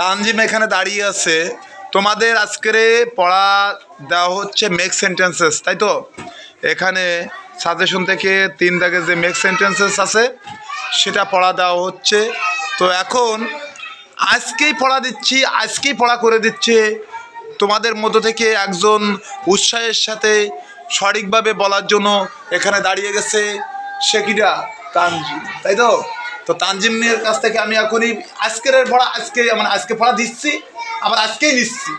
তানজিম এখানে দাঁড়িয়ে আছে। তোমাদের আজকের পড়া দেওয়া হচ্ছে মেক সেন্টেন্সেস তাই তো? এখানে সাজেশন থেকে তিন দাগে যে মেক সেন্টেন্সেস আছে, সেটা পড়া দেওয়া হচ্ছে। তো এখন আজকেই পড়া দিচ্ছি, আজকেই পড়া করে দিচ্ছে। তোমাদের মধ্য থেকে একজন উৎসাহের সাথে সঠিকভাবে বলার জন্য এখানে দাঁড়িয়ে গেছে সে কিটা তানজিম, তাই তো? তো তানজিমের কাছ থেকে আমি এখনই আজকের পড়া আজকে মানে আজকে পড়া দিচ্ছি আবার আজকেই নিচ্ছি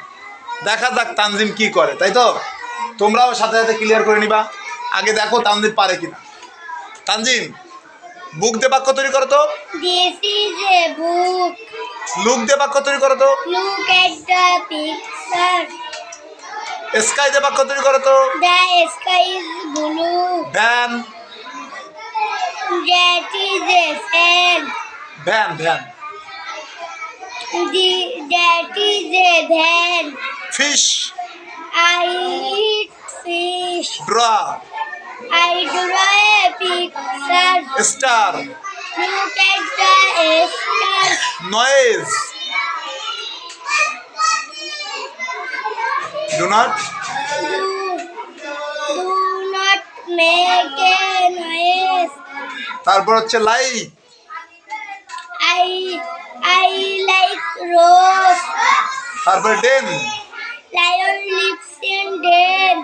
দেখা যাক তানজিম কি করে তাই তো তোমরাও সাথে সাথে ক্লিয়ার করে নিবা আগে দেখো তানজিম পারে কিনা তানজিম বুক দিয়ে বাক্য তৈরি করো তো book. লুক দিয়ে বাক্য তৈরি করো তো Look at the picture. Sky দিয়ে বাক্য তৈরি করো তো The sky is blue. Van a fan. Van van that is a van. Fish I eat fish. Draw I draw a picture. Star Look at the star. Noise do not Do, do not make a noise. তারপর হচ্ছে like I I like rose. তারপরে den Lion lives in den.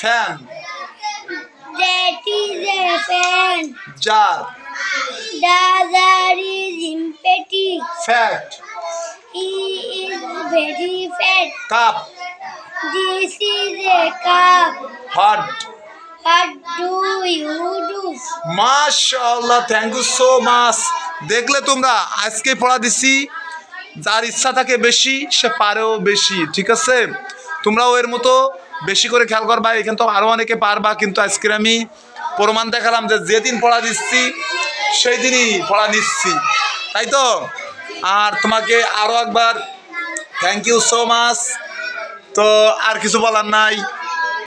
Fan That is a fan. Jar The jar is empty. Fat He is very fat. Cup This is a cup. Hot What do you do? মাশাআল্লাহ thank you so much দেখলে তোমরা আজকে পড়া দিছি, যার ইচ্ছা থাকে বেশি, সে পারেও বেশি, ঠিক আছে? তোমরাও এর মতো বেশি করে খেয়াল করবা, এখানে তো আরও অনেকে পারবা, কিন্তু আজকে আমি প্রমাণ দেখালাম যে যেদিন পড়া দিচ্ছি সেই দিনই পড়া নিচ্ছি, তাই তো? আর তোমাকে আরও একবার থ্যাংক ইউ সো মাচ তো আর কিছু বলার নাই।